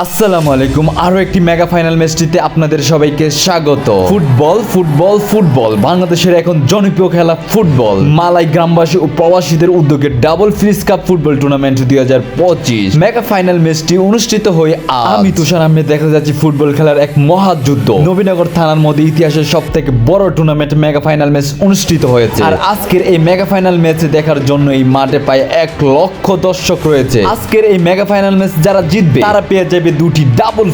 আসসালামু আলাইকুম। আরও একটি মেগা ফাইনাল ম্যাচটিতে আপনাদের সবাইকে স্বাগত। Football football football. বাংলাদেশের এখন জনপ্রিয় খেলা ফুটবল। মালাই গ্রামবাসী ও প্রবাসীদের উদ্যোগে double fridge cup football tournament দুই হাজার পঁচিশ। মেগা ফাইনাল ম্যাচটি অনুষ্ঠিত হয়ে আমি তুষার আহমেদ দেখা যাচ্ছি ফুটবল খেলার এক মহাযুদ্ধ নবীনগর থানার মধ্যে ইতিহাসের সব থেকে বড় টুর্নামেন্ট মেগা ফাইনাল ম্যাচ অনুষ্ঠিত হয়েছে। আর আজকের এই মেগা ফাইনাল ম্যাচ দেখার জন্য এই মাঠে প্রায় এক লক্ষ দর্শক রয়েছে। আজকের এই মেগা ফাইনাল ম্যাচ যারা জিতবে, তারা পেয়ে যাবে দুটি ডাবল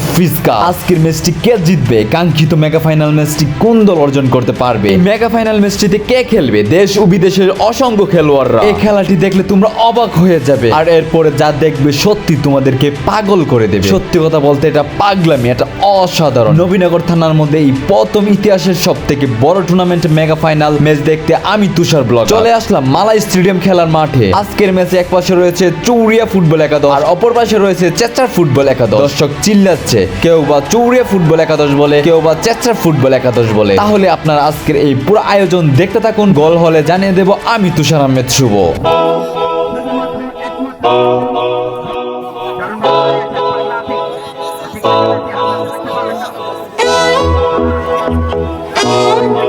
কাপ আজকের ম্যাচটি কে জিতবে? কাঙ্ক্ষিত মেগা ফাইনাল ম্যাচটি কোন দল অর্জন করতে পারবে? মেগা ফাইনাল ম্যাচটিতে কে খেলবে? দেশ ও বিদেশের অসংখ্য খেলোয়াড়রা। এই খেলাটি দেখলে তোমরা অবাক হয়ে যাবে। আর এরপরে যা দেখবে সত্যি তোমাদেরকে পাগল করে দেবে। সত্যি কথা বলতে এটা পাগলামি, এটা অসাধারণ। নবীনগর থানার মধ্যে এই প্রথম ইতিহাসের সব থেকে বড় টুর্নামেন্ট মেগা ফাইনাল ম্যাচ দেখতে আমি তুষার ব্লগ চলে আসলাম মালাই স্টেডিয়াম খেলার মাঠে। আজকের ম্যাচে এক পাশে রয়েছে চৌরিয়া ফুটবল একাদশ, আর অপর পাশে রয়েছে চেচার ফুটবল একাদশ। দর্শক চিল্লাচ্ছে। কেউ বা চৌরিয়া ফুটবল একাদশ বলে, কেউ বা চেচার ফুটবল একাদশ বলে। তাহলে আপনার আজকের এই পুরো আয়োজন দেখতে থাকুন, গোল হলে জানিয়ে দেব আমি তুষার আহমেদ শুভ। গোল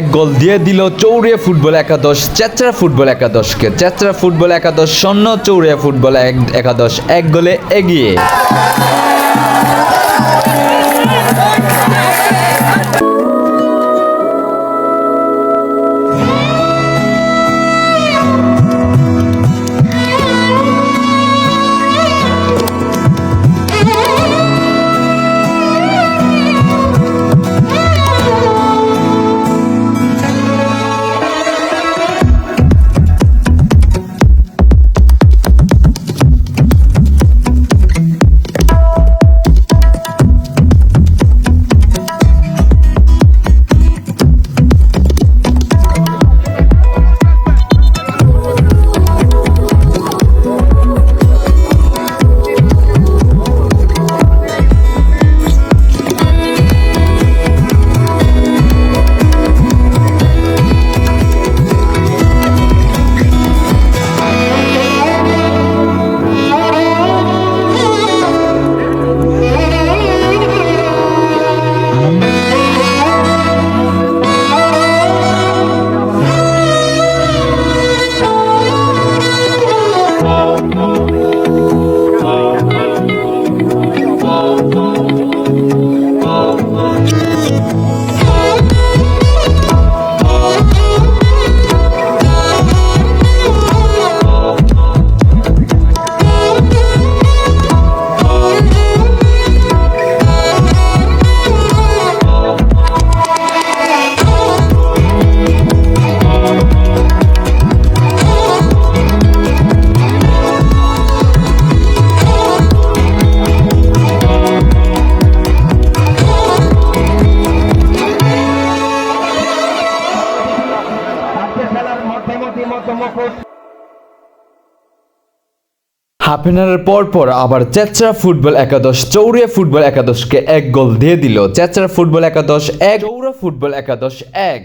এক গোল দিয়ে দিল চৌরিয়া ফুটবল একাদশ চেত্রা ফুটবল একাদশকে। চেত্রা ফুটবল একাদশ স্বর্ণ চৌরিয়া ফুটবল এক- একাদশ এক গোলে এগিয়ে। হাফ এন পর পর আবার চেচরা ফুটবল একাদশ, চৌরিয়া ফুটবল একাদশকে এক গোল দিয়ে দিল। চেচরা ফুটবল একাদশ, এক, চৌরা ফুটবল একাদশ, এক।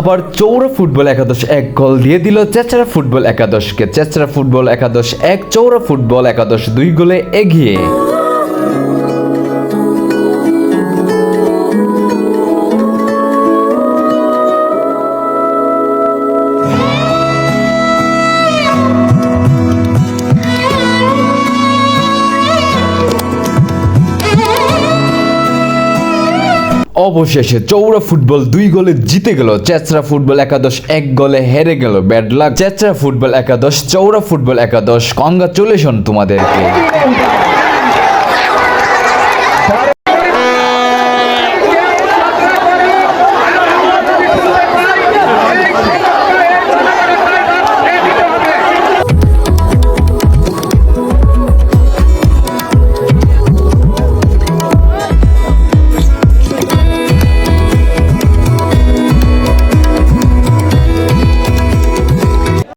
আবার চৌরা ফুটবল একাদশ এক গোল দিয়ে দিল চেচরা ফুটবল একাদশকে। চেচরা ফুটবল একাদশ এক, চৌরা ফুটবল একাদশ দুই গোলে এগিয়ে। অবশেষে চৌড়া ফুটবল দুই গোলে জিতে গেল। চেচরা ফুটবল একাদশ এক গোলে হেরে গেল। ব্যাড লাক চেচরা ফুটবল একাদশ চৌড়া ফুটবল একাদশ। কংগ্রাচুলেশন তোমাদেরকে।